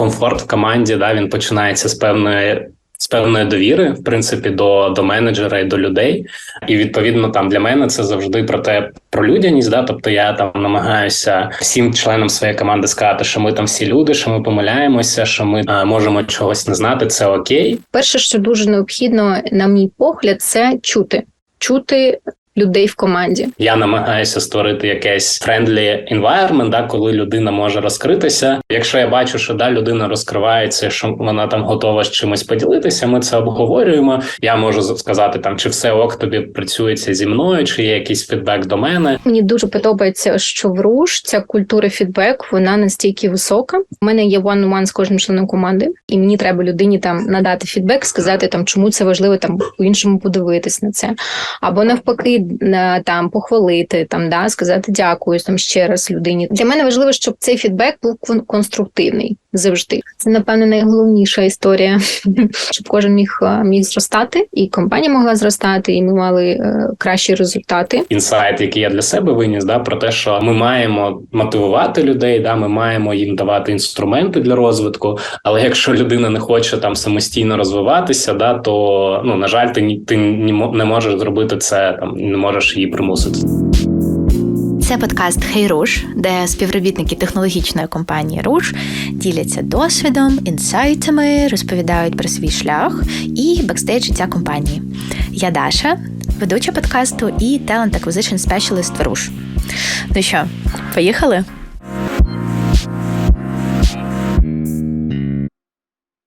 комфорт в команді да він починається з певної. З певної довіри, в принципі, до до менеджера і до людей, і відповідно там для мене це завжди про те про людяність. Да, тобто я там намагаюся всім членам своєї команди сказати, що ми там всі люди, що ми помиляємося, що ми а, можемо чогось не знати. Це окей. Перше, що дуже необхідно, на мій погляд, це чути, чути людей в команді. Я намагаюся створити якесь friendly environment, да, коли людина може розкритися. Якщо я бачу, що да, людина розкривається, що вона там готова з чимось поділитися, ми це обговорюємо. Я можу сказати там, чи все ок тобі працюється зі мною, чи є якийсь фідбек до мене. Мені дуже подобається, що в руш ця культура фідбек вона настільки висока. У мене є one-on-one з кожним членом команди, і мені треба людині там надати фідбек, сказати там, чому це важливо там по іншому подивитись на це, або навпаки, на там похвалити, там да сказати дякую там ще раз людині. Для мене важливо, щоб цей фідбек був кон- конструктивний завжди. Це напевне найголовніша історія, щоб кожен міг е, міг зростати, і компанія могла зростати, і ми мали е, кращі результати. Інсайт, який я для себе виніс, да про те, що ми маємо мотивувати людей, да, ми маємо їм давати інструменти для розвитку. Але якщо людина не хоче там самостійно розвиватися, да то ну на жаль, ти ти не можеш зробити це там, не можеш її примусити. Це подкаст Хей Руш, де співробітники технологічної компанії Руш діляться досвідом, інсайтами, розповідають про свій шлях і бекстейдж життя компанії. Я Даша, ведуча подкасту і Talent Acquisition Specialist в Руш. Ну що, поїхали?